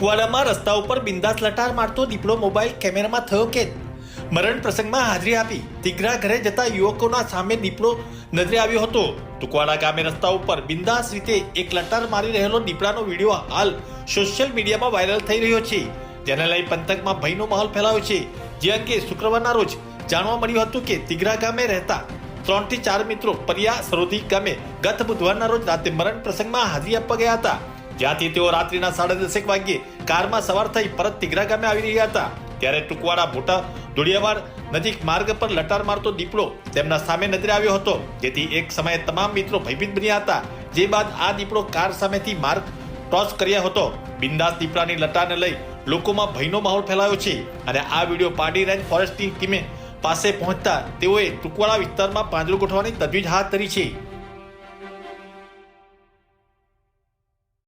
કુવાડામાં રસ્તા ઉપર બિંદાસ લટાર મારતો દીપડો મોબાઈલ કેમેરામાં થયો કેદ. મરણ પ્રસંગમાં હાજરી આપી. તીઘરા ઘરે જતા યુવકોના સામે દીપડો નજરે આવ્યો હતો. તુકવાડા ગામે રસ્તા ઉપર બિંદાસ રીતે એક લટાર મારી રહેલો દીપડાનો વીડિયો હાલ સોશિયલ મીડિયામાં વાયરલ થઈ રહ્યો છે. જેને લઈ પંથકમાં ભયનો માહોલ ફેલાયો છે. જે અંગે શુક્રવારના રોજ જાણવા મળ્યું હતું કે તિઘરા ગામે રહેતા ત્રણથી ચાર મિત્રો પરિયા સરોધી ગામે ગત બુધવારના રોજ રાતે મરણ પ્રસંગમાં હાજરી આપવા ગયા હતા. જ્યાંથી તેઓ રાત્રિના સાડા દસેક વાગ્યે કારમાં સવાર થઈ પરત તિઘરા ગામે આવી રહ્યા હતા. ત્યારે ટુકવાડા મોટા ધોળિયાવાડ નજીક માર્ગ પર લટાર મારતો દીપડો તેમના સામે નજરે આવ્યો હતો. જેથી એક સમયે તમામ મિત્રો ભયભીત બન્યા હતા. જે બાદ આ દીપડો કાર સામેથી માર્ગ ટોસ કર્યા હતો. બિંદાસ દીપડાની લટારને લઈ લોકોમાં ભયનો માહોલ ફેલાયો છે અને આ વીડિયો પાડી રેન્જ ફોરેસ્ટની ટીમે પાસે પહોંચતા તેઓએ ટુકવાડા વિસ્તારમાં પાંજરું ગોઠવવાની તજવીજ હાથ ધરી છે.